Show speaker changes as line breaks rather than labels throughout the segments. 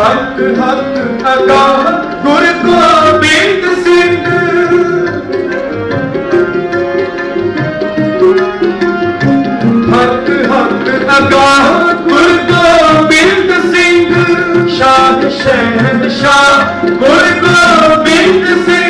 ਹੱਕ ਹੱਕ, ਅਗਾਹ, ਗੁਰ ਗੋਬਿੰਦ ਸਿੰਘ। ਹੱਕ ਹੱਕ, ਅਗਾਹ, ਗੁਰ ਗੋਬਿੰਦ ਸਿੰਘ। ਸ਼ਾਹ, ਸ਼ਹਿਨਸ਼ਾਹ, ਗੁਰ ਗੋਬਿੰਦ ਸਿੰਘ।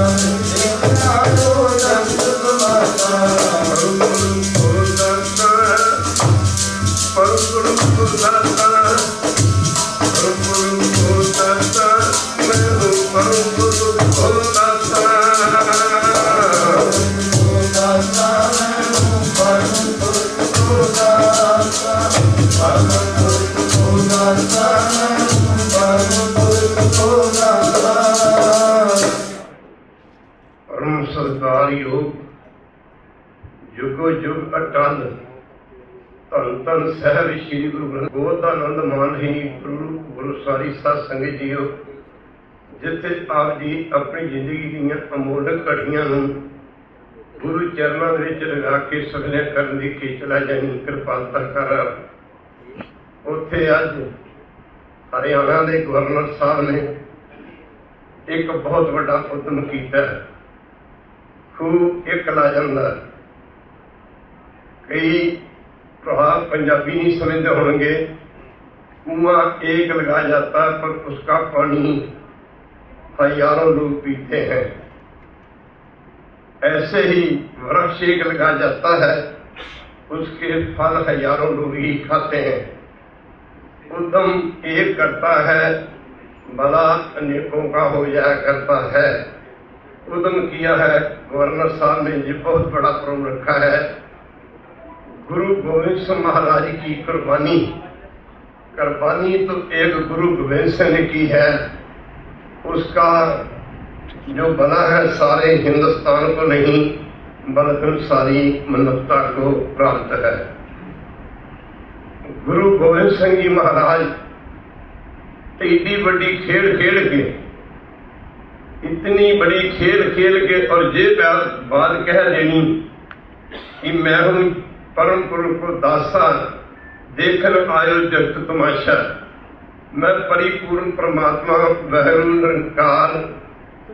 time ਧੰਨ ਧੰਨ ਸਾਹਿਬ ਸ੍ਰੀ ਗੁਰੂ ਗ੍ਰੰਥ ਗੋਤ ਆਨੰਦ ਮਾਨ ਹੀ ਗੁਰੂ ਗੁਰੂ ਸਾਰੀ ਸਾਧ ਸੰਗਤ ਜੀਓ, ਜਿੱਥੇ ਆਪ ਜੀ ਆਪਣੀ ਜ਼ਿੰਦਗੀ ਦੀਆਂ ਅਮੋਲਕ ਘੜੀਆਂ ਨੂੰ ਗੁਰੂ ਚਰਨਾਂ ਦੇ ਵਿੱਚ ਲਗਾ ਕੇ ਸਗਲੇ ਕਰਨ ਦੀ ਕੀ ਚਲਾ ਕਿਰਪਾਲਤਾ ਕਰ। ਉੱਥੇ ਅੱਜ ਹਰਿਆਣਾ ਦੇ ਗਵਰਨਰ ਸਾਹਿਬ ਨੇ ਇੱਕ ਬਹੁਤ ਵੱਡਾ ਉਦਮ ਕੀਤਾ। ਹੈ ਖੂਬ ਇੱਕ ਲਾ ਜਾਂਦਾ। ਕਈ پرہار پنجابی نہیں سمجھتے ہوں گے۔ کنواں ایک لگا جاتا ہے پر اس کا پانی ہزاروں لوگ پیتے ہیں۔ ایسے ہی ورقش ایک لگا جاتا ہے، اس کے پھل ہزاروں لوگ ہی کھاتے ہیں۔ ادم ایک کرتا ہے، بلا انیکوں کا ہو جایا کرتا ہے۔ ادم کیا ہے، گورنر صاحب نے یہ بہت بڑا پروم رکھا ہے۔ گرو گوبند سنگھ مہاراج کی قربانی۔ قربانی تو ایک گرو گوبند سنگھ نے کی ہے۔ اس کا جو بنا ہے سارے ہندوستان کو نہیں، بلکہ ساری منتا کو پراپت ہے۔ گرو گوبند سنگھ جی مہاراج، ایڈی بڑی کھیل کھیل کے، اتنی بڑی کھیل کھیل کے اور یہ بات کہہ دینی کہ میں ہوں پرم گرو کو داسا دیکھن آیو جگت تماشا۔ میں پری پورن پرماتما بحر نرنکار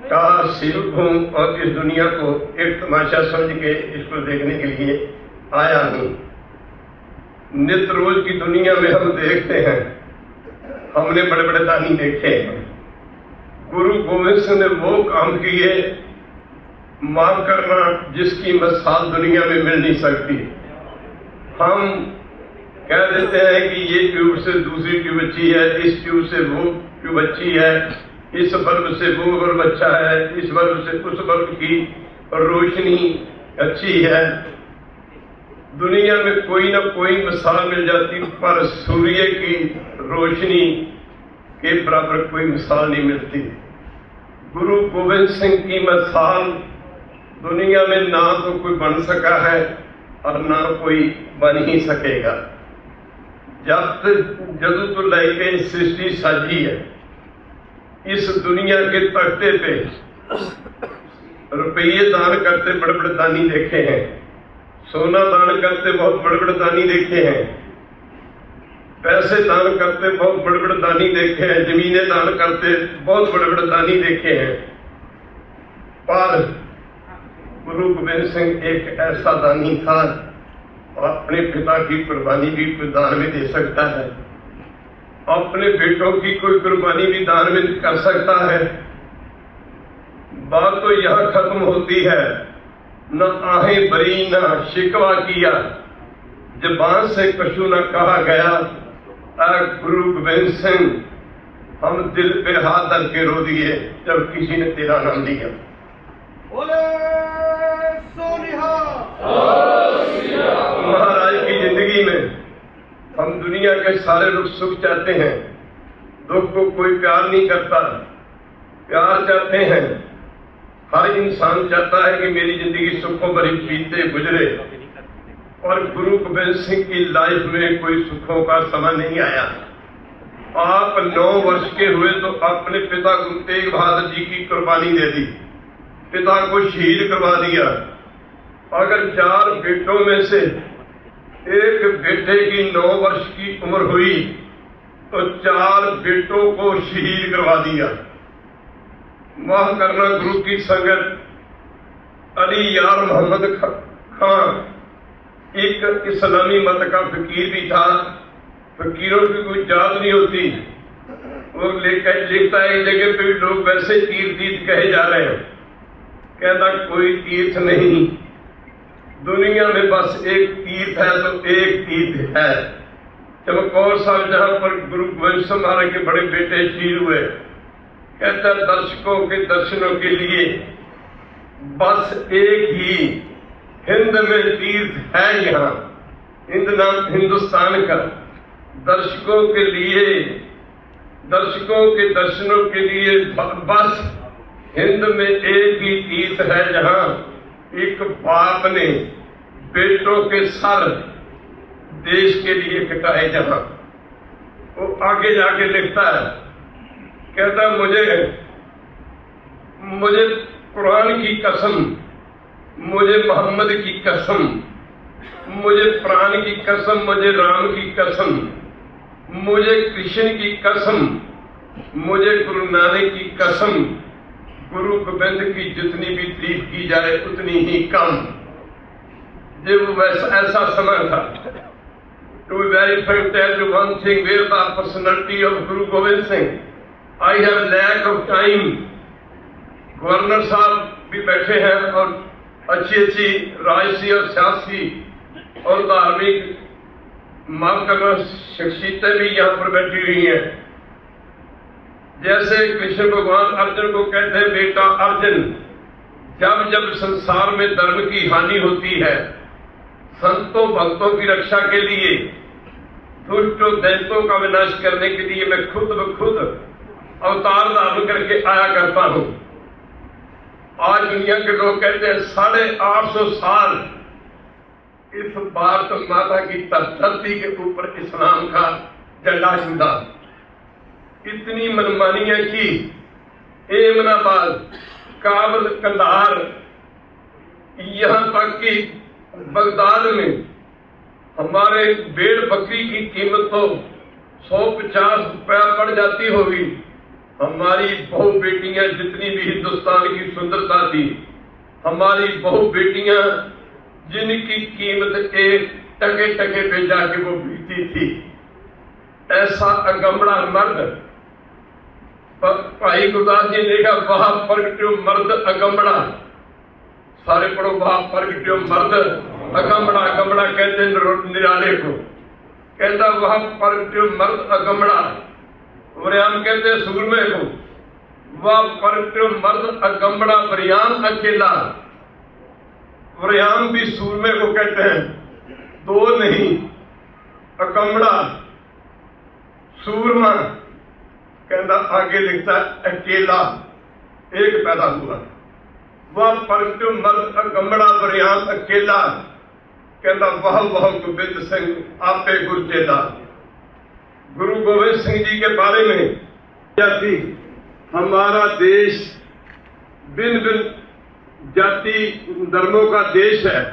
کا سیوک ہوں اور اس دنیا کو ایک تماشا سمجھ کے اس کو دیکھنے کے لیے آیا ہوں۔ نت روز کی دنیا میں ہم دیکھتے ہیں۔ ہم نے بڑے بڑے دانی دیکھے۔ ہیں گرو گوبند سنگھ نے وہ کام کیے۔ معاف کرنا جس کی مثال دنیا میں مل نہیں سکتی۔ ہم کہہ دیتے ہیں کہ یہ ٹیوب سے دوسری ٹیوب اچھی ہے، اس ٹیوب سے وہ ٹیوب اچھی ہے، اس بلب سے وہ بلب اچھا ہے، اس بلب سے اس بلب کی روشنی اچھی ہے۔ دنیا میں کوئی نہ کوئی مثال مل جاتی، پر سوریہ کی روشنی کے برابر کوئی مثال نہیں ملتی۔ گرو گوبند سنگھ کی مثال دنیا میں نہ تو کوئی بن سکا ہے۔ اور نہ کوئی بن ہی سکے گا۔ جب تک جدو تو لے کے سرشٹی سجی ہے۔ اس دنیا کے تختے پہ روپیے دان کرتے بڑے بڑے دانی دیکھے ہیں۔ سونا دان کرتے بہت بڑے بڑے دانی دیکھے ہیں۔ پیسے دان کرتے بہت بڑے بڑے دانی دیکھے ہیں۔ زمینیں دان کرتے بہت بڑے بڑے دانی دیکھے ہیں۔ پر گرو گوبند سنگھ ایک ایسا دانی تھا اور اپنے پتا کی قربانی بھی دان میں دے سکتا ہے۔ اپنے بیٹوں کی کوئی قربانی بھی دان میں کر سکتا ہے۔ بات تو یہاں ختم ہوتی ہے۔ نہ آہیں بری، نہ شکوا کیا۔ جبان سے کشو نہ کہا گیا۔ اے گرو گوبند سنگھ، ہم دل پہ ہاتھ کر
کے رو
دیے جب کسی نے تیرا نام لیا۔ بولے۔ مہاراج کی زندگی میں ہم دنیا کے سارے لوگ سکھ چاہتے ہیں، دکھ کو کوئی پیار نہیں کرتا، پیار چاہتے ہیں۔ ہر انسان چاہتا ہے کہ میری زندگی سکھوں پر ہی پیتے گزرے۔ اور گرو گوبند سنگھ کی لائف میں کوئی سکھوں کا سما نہیں آیا۔ آپ نو ورش کے ہوئے تو اپنے پتا گرو تیگ بہادر جی کی قربانی دے دی۔ پتا کو شہید کروا دیا۔ اگر چار بیٹوں میں سے ایک بیٹے کی نو ورش کی عمر ہوئی تو چار بیٹوں کو شہید کروا دیا۔ وہاں کرنا گروپ کی سنگت۔ علی یار محمد خان ایک اسلامی مت کا فقیر بھی تھا۔ فقیروں کی کوئی جات نہیں ہوتی۔ وہ لکھتا ہے جگہ پہ لوگ ویسے تیر دیت کہے جا رہے ہیں۔ کہتا کوئی تیرتھ نہیں۔ دنیا میں بس ایک تیت ہے تو ایک تیت ہے۔ جب کور صاحب جہاں پر گروہ گوشت مہاراج کے بڑے بیٹے شیر ہوئے، کہتا ہے درشکوں کے درشنوں کے لیے بس ایک ہی ہند میں تیرتھ ہے یہاں۔ ہند نام ہندوستان کا۔ درشکوں کے لیے، درشکوں کے درشنوں کے لیے بس ہند میں ایک ہی تیرتھ ہے جہاں۔ ایک باپ نے بیٹوں کے سر دیش کے لیے کٹائے جہاں۔ وہ آگے جا کے لکھتا ہے، کہتا مجھے مجھے قرآن کی قسم، مجھے محمد کی قسم، مجھے پران کی قسم، مجھے رام کی قسم، مجھے کرشن کی قسم، مجھے گرو نانک کی قسم گروپ بند کی جتنی بھی تعریف کی جائے اتنی ہی کم۔ جب وہ ویسا ایسا سمے تھا۔ تو وہ ٹو ویریفائی جو one thing where the personality of Guru Gobind Singh I have lack of time governor صاحب بھی بیٹھے ہیں اور اچھی اچھی رائسی اور سیاسی اور دارمی ماں شخصیتیں بھی یہاں پر بیٹھی رہی ہیں۔ جیسے کرشن بھگوان ارجن کو کہتے ہیں، بیٹا ارجن، جب جب سنسار میں دھرم کی ہانی ہوتی ہے، سنتوں بھکتوں کی رکشا کے لیے دشٹوں دینتوں کا وناش کرنے کے لیے میں خود بخود اوتار دھارن کر کے آیا کرتا ہوں۔ آج دنیا کے لوگ کہتے ہیں، ساڑھے آٹھ سو سال اس بار ماتا کی تب کے اوپر اسلام کا جنڈا شدہ اتنی منمانیاں کی۔ ایمن آباد، کابل، کندہار، یہاں تک کہ بغداد میں ہمارے بیڑ بکری کی قیمت تو سو پچاس روپیہ پڑ جاتی ہوگی۔ ہماری بہو بیٹیاں جتنی بھی ہندوستان کی سندرتا تھی، ہماری بہو بیٹیاں جن کی قیمت ایک ٹکے ٹکے پہ جا کے وہ بیتی تھی۔ ایسا اگمڑا مرد بھائی گلزار جی نے کہا وہاں پرگٹیو مرد اگمبڑا سارے پڑھو وہاں پرگٹیو مرد اگمبڑا اگمبڑا کہتے ہیں نرالے کو کہتا وہاں پرگٹیو مرد اگمبڑا وریان کہتے ہیں سورمے کو وہاں پرگٹیو مرد اگمبڑا وریان اکیلا وریان بھی سورمے کو کہتے ہیں دو نہیں اکمڑا سورما کہنا آگے لکھتا ہے اکیلا ایک پیدا ہوا وہ پرچم مرد اکمڑا بریان اکیلا کہنا وہ وہ گوبند سنگھ آپے گرجیلا گرو گوبند سنگھ جی کے بارے میں جاتی ہمارا دیش بن بن جاتی دھرموں کا دیش ہے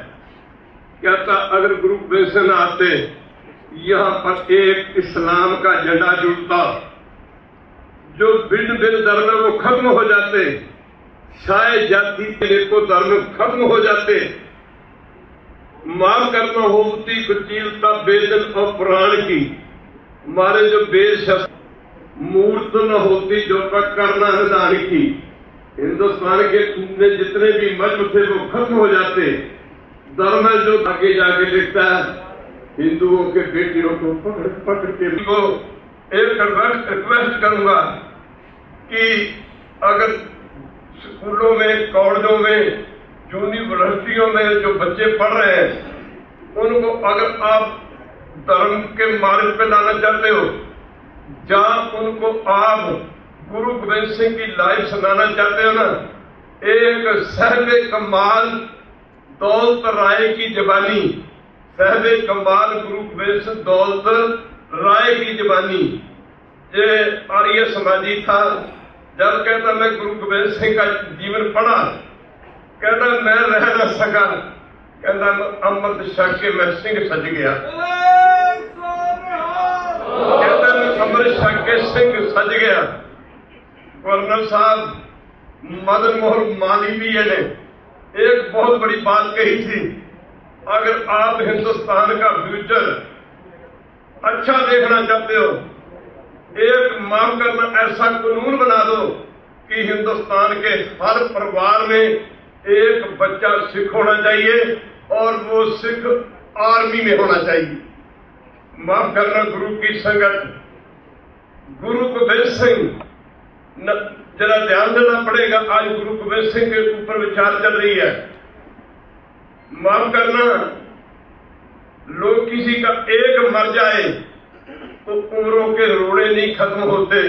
کہتا اگر گرو گوبند سنگھ آتے یہاں پر ایک اسلام کا جنڈا جڑتا جو بن بن دھرم وہ ختم ہو جاتے شاید جاتی کے کو دھرم ختم ہو جاتے۔ معاف کرنا ہوتی کچیلتا بے دل اور پران کی۔ ہمارے جو بے شخص مورت نہ ہوتی جو تک کرنا ہدان کی۔ ہندوستان کے میں جتنے بھی مذہب تھے وہ ختم ہو جاتے۔ دھرم ہے جو آگے جا کے لکھتا ہے، ہندوؤں کے بیٹیوں کو پکڑ پکڑ کے کو ایک ریکویسٹ کروں گا۔ کہ اگر اسکولوں میں، کالجوں میں، یونیورسٹیوں میں جو بچے پڑھ رہے ہیں، ان کو اگر آپ دھرم کے مارگ پہ لانا چاہتے ہو جہاں ان کو آپ گرو گوبند سنگھ کی لائف سنانا چاہتے ہو نا، ایک صحب کمال دولت رائے کی زبانی صحب کمال گرو گوبند سنگھ دولت رائے کی زبانی یہ آریہ سماجی تھا۔ جب کہتا میں گرو گوبند سنگھ کا جیون پڑھا، کہتا میں رہ نہ سکا، کہتا امرت شک کے میں سنگھ سج گیا۔ کہتا میں امرت شک کے سنگھ سج گیا۔ گورنر صاحب، مدن موہن مانی بھی نے۔ ایک بہت بڑی بات کہی تھی، اگر آپ ہندوستان کا فیوچر اچھا دیکھنا چاہتے ہو ایک معاف کرنا ایسا قانون بنا دو کہ ہندوستان کے ہر پریوار میں ایک بچہ سکھ ہونا چاہیے اور وہ سکھ آرمی میں ہونا چاہیے معاف کرنا گرو کی سنگت گرو گوبند سنگھ ذرا دھیان دینا پڑے گا آج گرو گوبند سنگھ کے اوپر وچار چل رہی ہے معاف کرنا لوگ کسی کا ایک مر جائے عمروں کے روڑے نہیں ختم ہوتے،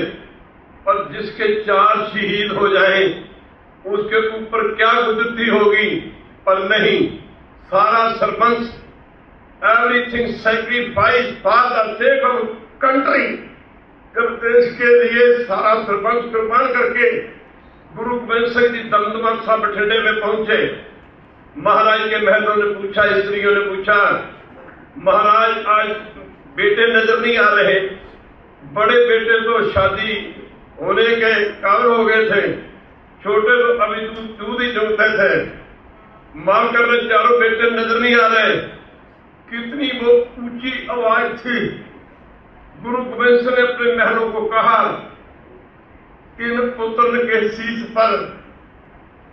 اور جس کے چار شہید ہو جائیں، اس کے اوپر کیا گزرتی ہوگی؟ پر نہیں، سارا sarpanch everything sacrifice for the sake of country جب دیش کے لیے سارا سرپنچ قربان کر کے گرو گوبند سنگھ جی دمدمہ صاحب بٹھنڈے میں پہنچے۔ مہاراج کے محلوں نے پوچھا، استریوں نے پوچھا، مہاراج آج بیٹے نظر نہیں آ رہے۔ بڑے بیٹے تو شادی ہونے کے قابل ہو گئے تھے۔ چھوٹے تو ابھی دودھ ہی چونکتے تھے۔ ماں کرنے چاروں بیٹے نظر نہیں آ رہے۔ کتنی وہ اونچی آواز تھی۔ گرو گوبند سنگھ نے اپنے محلوں کو کہا ان پتر کے شیش پر،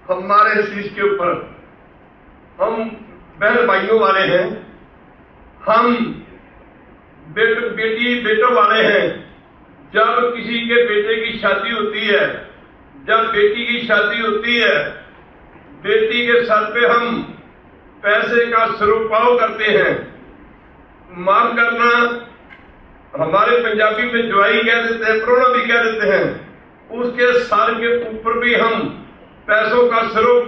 ہمارے شیش کے اوپر ہم بہن بھائیوں والے ہیں۔ ہم بیٹ بیٹی بیٹوں والے ہیں۔ جب کسی کے بیٹے کی شادی ہوتی ہے، جب بیٹی کی شادی ہوتی ہے، بیٹی کے سر پہ ہم پیسے کا سروپاؤ کرتے ہیں۔ معاف کرنا ہمارے پنجابی میں جوائی کہہ دیتے ہیں، پرونا بھی کہہ دیتے ہیں۔ اس کے سر کے اوپر بھی ہم پیسوں کا سرو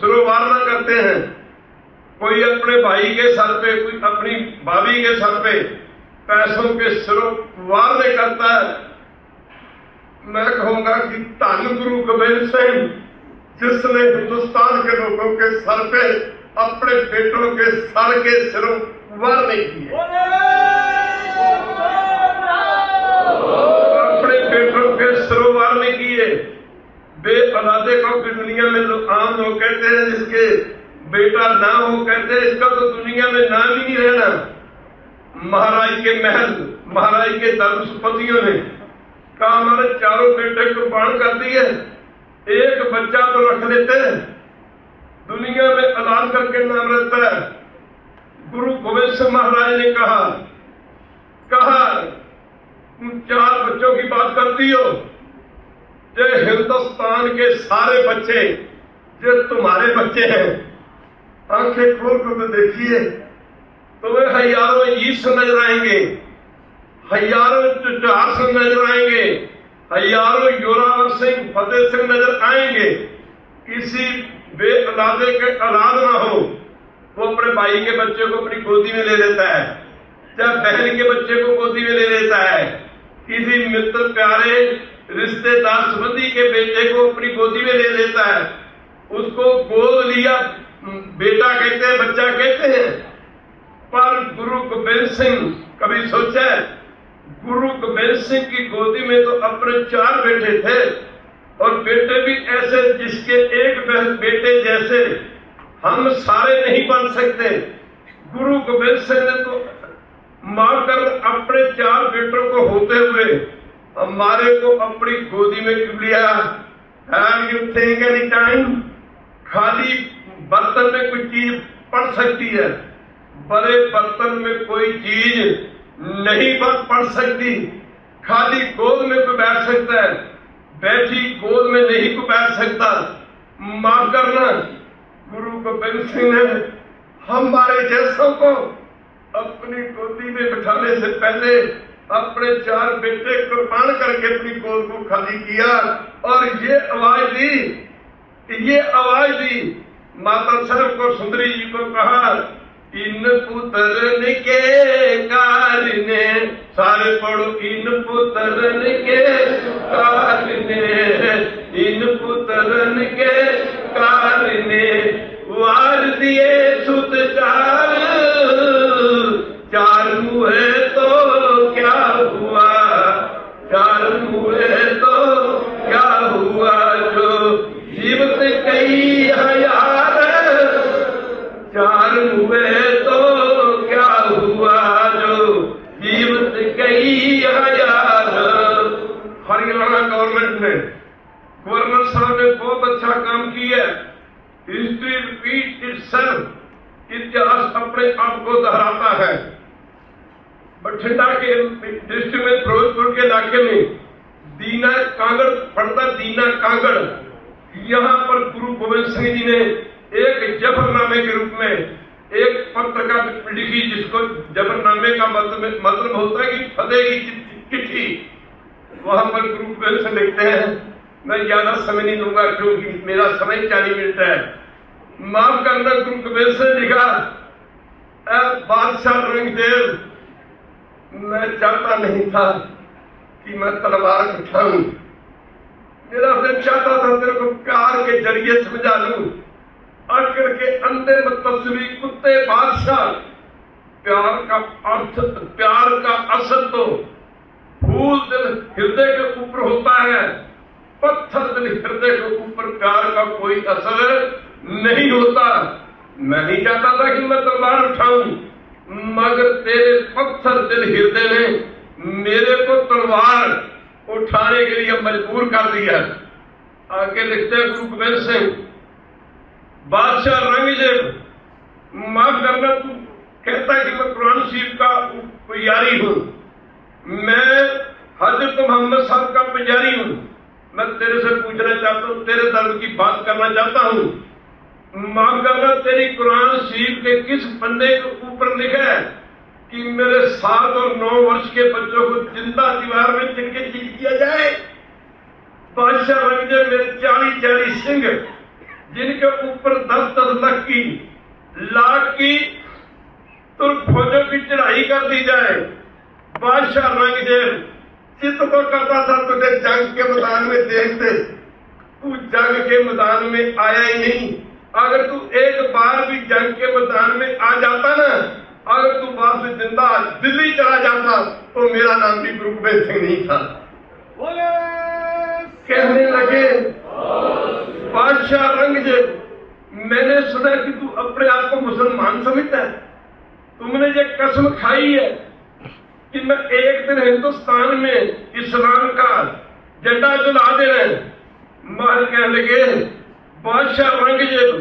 سروار نہ کرتے ہیں۔ کوئی اپنے بھائی کے سر پہ، کوئی اپنی بھابھی کے سر پہ پیسوں کے سرو وار نہیں کرتا ہے۔ میں کہوں گا کہ تن گرو گوبند سنگھ، جس نے ہندوستان کے لوگوں کے سر پہ اپنے بیٹوں کے سر کے سروں وار نہیں کیے اپنے بیٹوں کے سروں وار نہیں کیے بے اولادے کو بھی دنیا میں عام لوگ کہتے ہیں جس کے بیٹا نہ ہو کہتے ہیں اس کا تو دنیا میں نام ہی نہیں رہنا۔ مہاراج کے محل، مہاراج کے درسپتیوں نے کہا ہمارے چاروں بیٹے قربان کر دیے ایک بچہ تو رکھ لیتے ہیں۔ دنیا میں اولاد کر کے نام رہتا ہے۔ گرو گوبند سنگھ مہاراج نے کہا کہا، تم چار بچوں کی بات کرتی ہو۔ جو ہندوستان کے سارے بچے جو تمہارے بچے ہیں۔ آنکھیں کھول کر تو دیکھیے۔ تمہیں ہزاروں عید سے نظر آئیں گے۔ ہزاروں چار سے نظر آئیں گے۔ ہزاروں یوراور سنگھ فتح سنگھ نظر آئیں گے۔ کسی بے اولادے کے اولاد نہ ہو۔ وہ اپنے بھائی کے بچے کو اپنی گودی میں لے لیتا ہے۔ جب بہن کے بچے کو گودی میں لے لیتا ہے۔ کسی متر پیارے رشتے دار سبندی کے بیٹے کو اپنی گودی میں لے لیتا ہے۔ اس کو گود لیا۔ بیٹا کہتے ہیں، بچہ کہتے ہیں۔ پر گرو گوبند سنگھ کبھی سوچا ہے، گرو گوبند سنگھ کی گودی میں تو اپنے چار بیٹے تھے۔ اور بیٹے بھی ایسے جس کے ایک بیٹے جیسے ہم سارے نہیں بن سکتے۔ گرو گوبند سنگھ نے تو مار کر اپنے چار بیٹوں کو ہوتے ہوئے ہمارے کو اپنی گودی میں کیوں لیا؟ یو تھنک اینی ٹائم خالی برتن میں کوئی چیز پڑ سکتی ہے۔ بڑے برتن میں کوئی چیز نہیں پڑ سکتی۔ خالی گود میں کوئی بیٹھ سکتا ہے۔ بیٹھی گود میں نہیں کوئی بیٹھ سکتا۔ معاف کرنا۔ گرو گوبند سنگھ نے ہمارے جیسوں کو اپنی گودی میں بٹھانے سے پہلے اپنے چار بیٹے قربان کر کے اپنی گود کو خالی کیا اور یہ آواز دی یہ آواز دی ماتا سر کو سندری جی کو کہا ان پترن کے کارنے سارے پڑھو ان پترن کے کارنے ان پترن کے کارنے وار دیے ست چار چار ہوئے تو کیا ہوا چار ہوئے تو کیا ہوا جو جیوت کئی ہزار چار ہوئے تو کیا ہوا جو جیوت کئی ہزار ہریانہ گورنمنٹ نے گورنر صاحب نے بہت اچھا کام کیا ہسٹری ریپیٹ اٹ سیلف اتہاس اپنے آپ کو دہراتا ہے بٹھنڈا کے ڈسٹرکٹ میں فیروزپور کے علاقے میں دینا کانگڑ پڑتا دینا کانگڑ یہاں پر گرو گوبند سنگھ جی نے ایک جبر نامے کے روپ میں ایک پترکار لکھی جس کو جبر نامے کا مطلب مطلب ہوتا ہے کہ فتح کی چٹھی وہاں پر گرو گوبند سنگھ لکھتے ہیں میں زیادہ سمے نہیں لوں گا کیونکہ میرا سمے چالیس منٹ ہے معاف کرنا گرو گوبند سنگھ لکھا اے بادشاہ رنگ دیو میں چاہتا نہیں تھا کہ میں تلوار اٹھاؤں۔ میرا دل چاہتا تھا تیرے کو پیار کے ذریعے سمجھا لوں۔ آخر کے اندر تصویر کتے بادشاہ، پیار کا ارتھ، پیار کا اثر تو پھول دل ہردے کے اوپر ہوتا ہے۔ پتھر دل ہردے کے اوپر پیار کا کوئی اثر نہیں ہوتا۔ میں نہیں چاہتا تھا کہ میں تلوار اٹھاؤں۔ مگر تیرے پتھر دل ہردے نے میرے کو تلوار اٹھانے کے لیے مجبور کر دیا آگے لکھتے ہیں گرو گوبند سنگھ بادشاہ رنگزیب معاف کرنا، تو کہتا ہے کہ میں قرآن شریف کا یاری ہوں۔ میں حضرت محمد صاحب کا پجاری ہوں۔ میں تیرے سے پوچھنا چاہتا ہوں، تیرے درد کی بات کرنا چاہتا ہوں۔ معاف کرنا تیری قرآن شریف کے کس پندے کے اوپر لکھا ہے کہ میرے سات اور نو ورش کے بچوں کو زندہ دیوار میں چن کے چیز کیا جائے؟ بادشاہ رنگے میرے چالیس چالیس سنگھ، جن کے اوپر دس دس لاکھ کی لاکھ کی ترک فوجوں کی چڑھائی کر دی جائے۔ بادشاہ رنگ رنگزیب چت تو کرتا تھا تجھے جنگ کے میدان میں دیکھتے، تو جنگ کے میدان میں آیا ہی نہیں۔ اگر تو ایک بار بھی جنگ کے میدان میں آ جاتا نا اگر تو وہاں سے زندہ دلی چلا جاتا تو میرا نام بھی گرو گوبند سنگھ نہیں تھا۔ کہنے لگے بادشاہ رنگزیب میں نے سنا کہ تو اپنے آپ کو مسلمان سمجھتا ہے۔ تم نے یہ قسم کھائی ہے کہ میں ایک دن ہندوستان میں اسلام کا جھنڈا جلا دینا ہے مال کہنے لگے بادشاہ اورنگزیب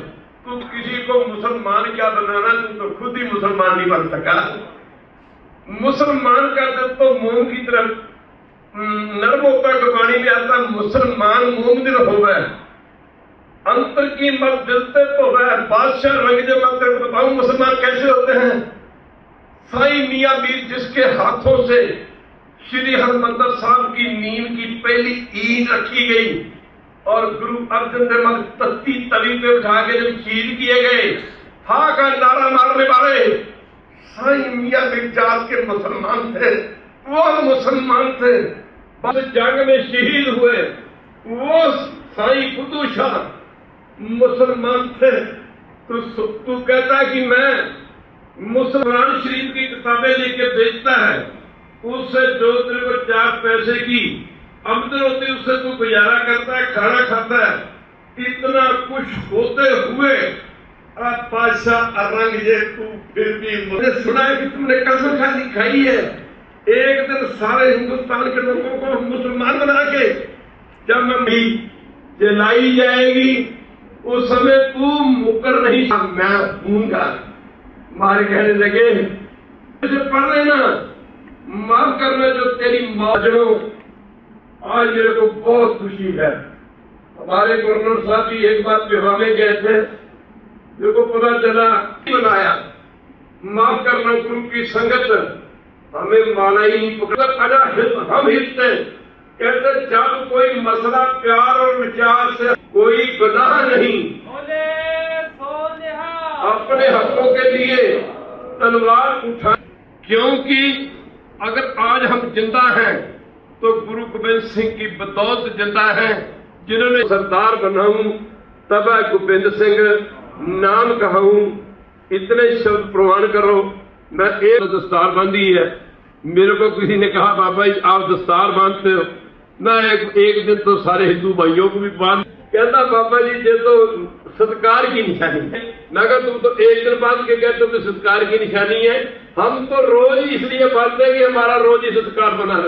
تو کسی کو مسلمان کیا بنانا تم تو خود ہی مسلمان نہیں بن سکا۔ مسلمان کا دل تو موم کی طرف نرم ہوتا ہے کبانی میں آتا، مسلمان موم دل ہو گئے انتر کی مرد دلتے تو ہے، بادشاہ رنگ جے مرد دلتے تو بتاؤں مسلمان کیسے ہوتے ہیں؟ سائی میاں بیر جس کے ہاتھوں سے شری ہرمندر صاحب کی نیم کی پہلی این رکھی گئی۔ اور گروہ ارجن نے تتی تلی پہ بٹھا کے جب شہید کیے گئے تھا کا نعرہ مارنے والے سائی میاں مقداد کے مسلمان تھے وہ مسلمان تھے۔ بس جنگ میں شہید ہوئے وہ سائی خدو شاہ مسلمان تھے۔ تو, تو کہتا ہے کہ میں مسلمان شریف کی کتابیں لے کے بیچتا ہے اس سے جو تیرے کو چار پیسے کی اندر ہوتی اسے تو گزارا کرتا ہے کھانا کھاتا ہے اتنا کچھ ہوتے ہوئے آپ پادشاہ ارنگ یہ تو پھر بھی مجھے سنا ہے کہ تم نے کسر کھانی کھائی ہے ایک دن سارے ہندوستان کے لوگوں کو مسلمان بنا کے جب میں بھی جلائی جائے گی اس سمے تو مکر نہیں میں ہوں گا مار کہنے لگے مجھے پڑھ لینا معاف کرنا جو تیری ماجروں آج میرے کو بہت خوشی ہے۔ ہمارے گورنر صاحب بھی ایک بات ہمیں گئے تھے۔ میرے کو پتا چلا بنایا۔ معاف کرنا گروپ کی سنگت۔ ہمیں مانا ہی نہیں پکڑا۔ اجا ہم ہلتے کہتے جب کوئی مسئلہ پیار اور وچار سے کوئی گناہ
نہیں۔ اپنے
حقوں کے لیے تلوار اٹھا کیونکہ اگر آج ہم زندہ ہیں تو گرو گوبند سنگھ کی بطوت جتا ہے، جنہوں نے سردار بناؤں ہوں تبا گوبند سنگھ نام کہاؤں، اتنے شبد پروان کرو۔ میں ایک دستار باندھی ہے۔ میرے کو کسی نے کہا، بابا جی آپ دستار باندھتے ہو۔ میں ایک دن تو سارے ہندو بھائیوں کو بھی باندھ کہتا، بابا جی یہ تو صدقار کی نشانی ہے۔ نہ کہا، تم تو ایک دن باندھ کے کہتے ہو کہ صدقار کی نشانی ہے۔ ہم تو روز ہی اس لیے باندھتے ہیں کہ ہمارا روز ہی صدقار بنا رہے